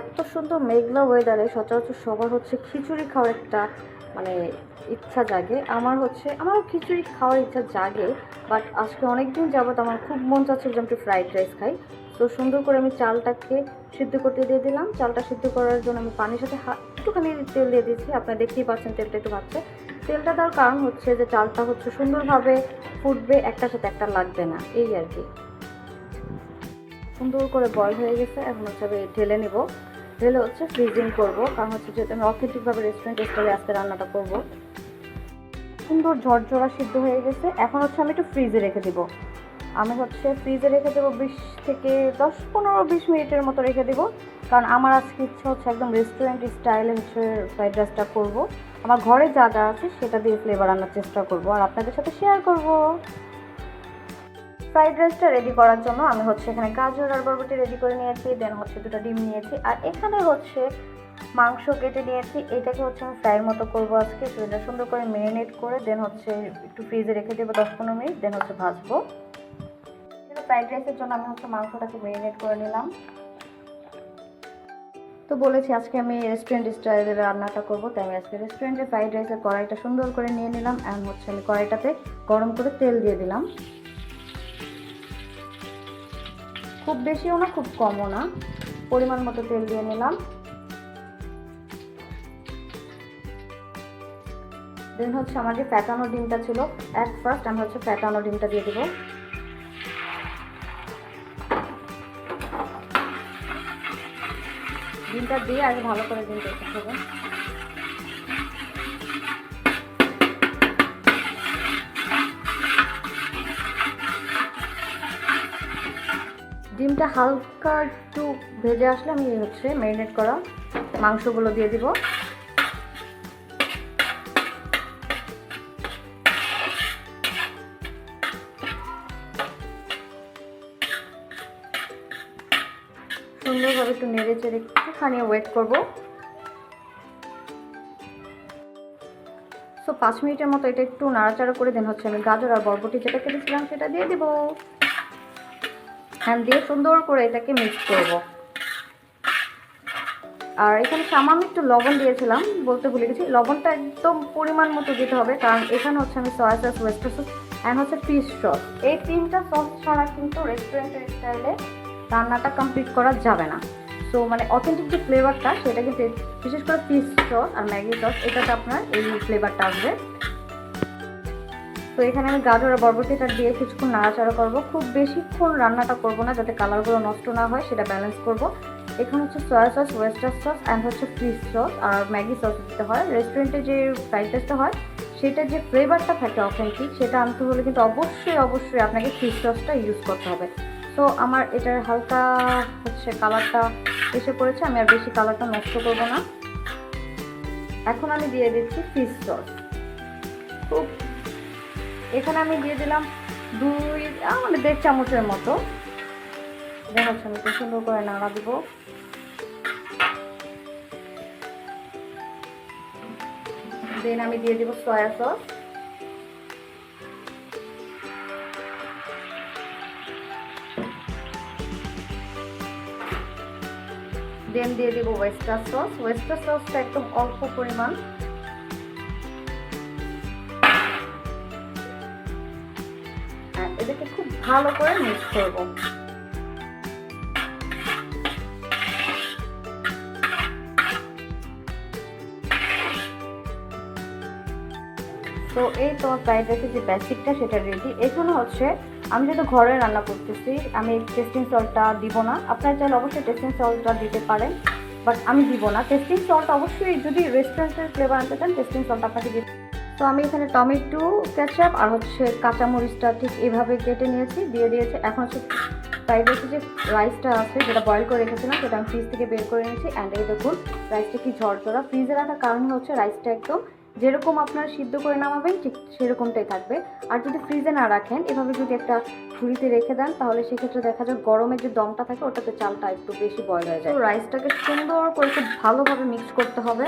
এত সুন্দর মেঘলা ওয়েদারে সচরাচর সবার হচ্ছে খিচুড়ি খাওয়ার একটা মানে ইচ্ছা জাগে। আমার হচ্ছে, আমারও খিচুড়ি খাওয়ার ইচ্ছা জাগে বাট আজকে অনেক দিন যাবত আমার খুব মন চাচ্ছিল যে আমি ফ্রাইড রাইস খাই। তো সুন্দর করে আমি চালটাকে সিদ্ধ করতে দিয়ে দিলাম। চালটা সিদ্ধ করার জন্য আমি পানির সাথে একটুখানি তেল দিয়ে দিচ্ছি আপনারা দেখতেই পাচ্ছেন তেলটা একটু ভাবছে। তেলটা দেওয়ার কারণ হচ্ছে যে চালটা হচ্ছে সুন্দরভাবে ফুটবে, একটার সাথে একটা লাগবে না। এই আর কি। সুন্দর করে বয়ল হয়ে গেছে। এখন হচ্ছে আমি ঢেলে নেব। ঢেলে হচ্ছে ফ্রিজিং করব। কারণ হচ্ছে যেহেতু আমি অথেন্টিকভাবে রেস্টুরেন্ট স্টাইলে আজকে রান্নাটা করব। সুন্দর ঝরঝরা সিদ্ধ হয়ে গেছে। এখন হচ্ছে আমি একটু ফ্রিজে রেখে দিব। আমি হচ্ছে ফ্রিজে রেখে দেবো বিশ থেকে দশ পনেরো, বিশ মিনিটের মতো রেখে দেবো। কারণ আমার আজকে ইচ্ছা হচ্ছে একদম রেস্টুরেন্ট স্টাইলে হচ্ছে ফ্রাইড রাইসটা করব। আমার ঘরে যা যা আছে সেটা দিয়ে ফ্লেভার আনার চেষ্টা করব। আর আপনাদের সাথে শেয়ার করব। ফ্রাইড রাইসটা রেডি করার জন্য আমি হচ্ছে এখানে গাজর আর বরবটি রেডি করে নিয়েছি দেন হচ্ছে দুটো ডিম নিয়েছি, আর এখানে হচ্ছে মাংস কেটে নিয়েছি, এটাকে হচ্ছে আমি ফ্রাইয়ের মতো করব আজকে, তো এটা সুন্দর করে মেরিনেট করে দেন হচ্ছে একটু ফ্রিজে রেখে দেবো দশ পনেরো মিনিট দেন হচ্ছে ভাজবো। ফ্রাইড রাইসের জন্য আমি হচ্ছে মাংসটাকে মেরিনেট করে নিলাম। তো বলেছি আজকে আমি রেস্টুরেন্ট স্টাইলের রান্নাটা করব, তাই আমি আজকে রেস্টুরেন্টে ফ্রাইড রাইসের কড়াইটা সুন্দর করে নিয়ে নিলাম এখন হচ্ছে আমি কড়াইটাতে গরম করে তেল দিয়ে দিলাম। খুব বেশিও না, খুব কমও না। পরিমাণ মতো তেল দিয়ে নিলাম। দেন হচ্ছে আমার যে ফ্যাটানো ডিমটা ছিল অ্যাট ফার্স্ট আমি হচ্ছে ফ্যাটানো ডিমটা দিয়ে দেবো। ডিমটা দিয়ে আগে ভালো করে ডিম দেখতে ডিমটা হালকা একটু ভেজে আসলে আমি হচ্ছে ম্যারিনেট করা মাংসগুলো দিয়ে দিব। সুন্দরভাবে একটু নেড়ে চেড়ে একটুখানি ওয়েট করব। সো পাঁচ মিনিটের মতো এটা একটু নাড়াচাড়া করে দেন হচ্ছে আমি গাজর আর বরবটি যেটা কেটেছিলাম সেটা দিয়ে দিব। হ্যান্ড দিয়ে সুন্দর করে এটাকে মিক্স করব। আর এখানে সামান্য একটু লবণ দিয়েছিলাম, বলতে ভুলে গেছি। লবণটা একদম পরিমাণ মতো দিতে হবে, কারণ এখানে হচ্ছে আমি soya sauce oyster sauce and হচ্ছে ফিশ সস এই তিনটা সস ছাড়া কিন্তু রেস্টুরেন্টের স্টাইলে রান্নাটা কমপ্লিট করা যাবে না। সো মানে অথেন্টিক যে ফ্লেভারটা সেটা কিন্তু বিশেষ করে ফিশ সস আর ম্যাগি সস এটাতে আপনার এই ফ্লেভারটা আসবে। তো এখানে আমি গাজর আর বরবটিটা দিয়ে কিছুক্ষণ নাড়াচাড়া করব। খুব বেশিক্ষণ রান্নাটা করব না, যাতে কালারগুলো নষ্ট না হয়, সেটা ব্যালেন্স করব। এখানে হচ্ছে soya sauce oyster sauce and হচ্ছে ফিশ সস আর ম্যাগি সস দিতে হয়। রেস্টুরেন্টে যে ফ্রাইড রাইসটা হয়, সেটার যে ফ্লেভারটা থাকে অথেন্টিক সেটা আনতে হলে কিন্তু অবশ্যই অবশ্যই আপনাকে ফিশ সসটা ইউজ করতে হবে। তো আমার এটার হালকা হচ্ছে কালারটা এসে পড়েছে, আমি আর বেশি কালারটা নষ্ট করব না। এখন আমি দিয়ে দিচ্ছি ফিশ সস খুব এখানে আমি দিয়ে দিলাম দুই মানে দেড় চামচের মতো। দেখা আমি একটু সুন্দর করে নাড়া দিব। দেন আমি দিয়ে দিব সয়া সস দেন দিয়ে দিব ওয়েস্টার সস ওয়েস্টার সসটা একদম অল্প পরিমাণ। ভালো করে মিক্স করব। তো এই তো ফ্রাইড যে বেসিকটা সেটা রেডি এখানে হচ্ছে আমি যেহেতু ঘরে রান্না করতেছি, আমি টেস্টিং সল্টটা দিব না। আপনারা চাইলে অবশ্যই টেস্টিং সল্টটা দিতে পারেন বাট আমি দিব না। টেস্টিং সল্ট অবশ্যই যদি রেস্টুরেন্টের ফ্লেভার আনতে চান টেস্টিং সল্ট আপনাকে দিতে তো আমি এখানে টমেটো, কেচাপ আর হচ্ছে কাঁচামরিচটা ঠিক এভাবে কেটে নিয়েছি, দিয়ে দিয়েছি। এখন হচ্ছে ফ্রাইড রাইসের যে রাইসটা আছে, যেটা বয়েল করে রেখেছিলাম, সেটা আমি ফ্রিজ থেকে বের করে নিয়েছি। অ্যান্ড এই দেখুন রাইসটা কি ঝরঝরা। ফ্রিজে রাখার কারণ হচ্ছে রাইসটা একদম যেরকম আপনারা সিদ্ধ করে নামাবেন, ঠিক সেরকমটাই থাকবে। আর যদি ফ্রিজে না রাখেন, এভাবে যদি একটা ঝুড়িতে রেখে দেন, তাহলে সেক্ষেত্রে দেখা যায় গরমের যে দমটা থাকে, ওটাতে চালটা একটু বেশি বয়ল হয়ে যায়। তো রাইসটাকে সুন্দর করে খুব ভালোভাবে মিক্স করতে হবে।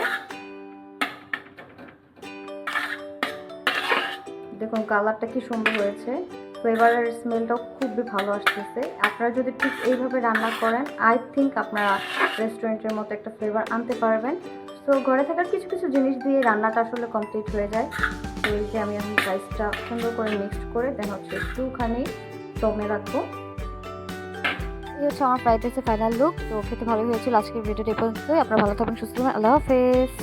দেখুন, কালারটা কি সুন্দর হয়েছে। ফ্লেভারের স্মেলটাও খুবই ভালো আসতেছে। আপনারা যদি ঠিক এইভাবে রান্না করেন আই থিঙ্ক আপনারা রেস্টুরেন্টের মতো একটা ফ্লেভার আনতে পারবেন। তো ঘরে থাকার কিছু কিছু জিনিস দিয়ে রান্নাটা আসলে কমপ্লিট হয়ে যায়। তো এই যে আমি এখন রাইসটা সুন্দর করে মিক্সড করে দেন হচ্ছে একটুখানি দমে রাখব। এই হচ্ছে আমার ফ্রাইড রাইসের ফাইনাল লুক তো খেতে ভালোই হয়েছিল আজকের ভিডিওটা এই পর্যন্তই। আপনারা ভালো থাকবেন, সুস্থ থাকবেন। আল্লাহ হাফেজ।